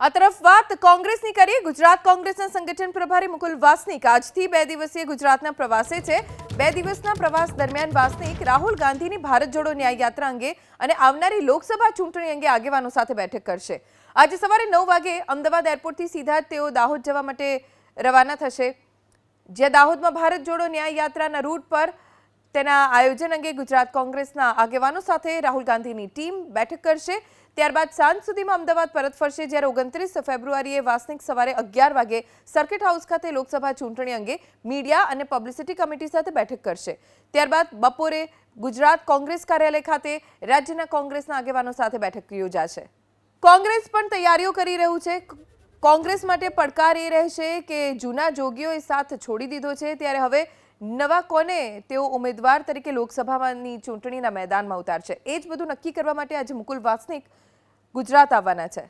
આ તરફ વાત કોંગ્રેસની કરીએ. ગુજરાત કોંગ્રેસના સંગઠન પ્રભારી મુકુલ વાસનિક આજથી બે દિવસીય ગુજરાતના પ્રવાસે છે. બે દિવસના પ્રવાસ દરમિયાન વાસનિક રાહુલ ગાંધીની ભારત જોડો ન્યાય યાત્રા અંગે અને આવનારી લોકસભા ચૂંટણી અંગે આગેવાનો સાથે બેઠક કરશે. આજે સવારે નવ વાગે અમદાવાદ એરપોર્ટથી સીધા તેઓ દાહોદ જવા માટે રવાના થશે. જ્યાં દાહોદમાં ભારત જોડો ન્યાય યાત્રાના રૂટ પર તેના આયોજન અંગે ગુજરાત કોંગ્રેસના આગેવાનો સાથે રાહુલ ગાંધીની ટીમ બેઠક કરશે. ત્યારબાદ સાંજ સુધીમાં અમદાવાદ પરત ફરશે જ્યારે ઓગણત્રીસ ફેબ્રુઆરીએ વાસનિક સવારે અગિયાર વાગે સર્કિટ હાઉસ ખાતે લોકસભા ચૂંટણી અંગે મીડિયા અને પબ્લિસિટી કમિટી સાથે બેઠક કરશે. ત્યારબાદ બપોરે ગુજરાત કોંગ્રેસ કાર્યાલય ખાતે રાજ્યના કોંગ્રેસના આગેવાનો સાથે બેઠક યોજાશે. કોંગ્રેસ પણ તૈયારીઓ કરી રહ્યું છે. કોંગ્રેસ માટે પડકાર એ રહેશે કે જૂના જોગીઓએ સાથ છોડી દીધો છે. ત્યારે હવે નવા કોને તેઓ ઉમેદવાર તરીકે લોકસભાની ચૂંટણીના મેદાનમાં ઉતારશે? એ જ બધું નક્કી કરવા માટે આજે મુકુલ વાસનિક ગુજરાત આવવાના છે.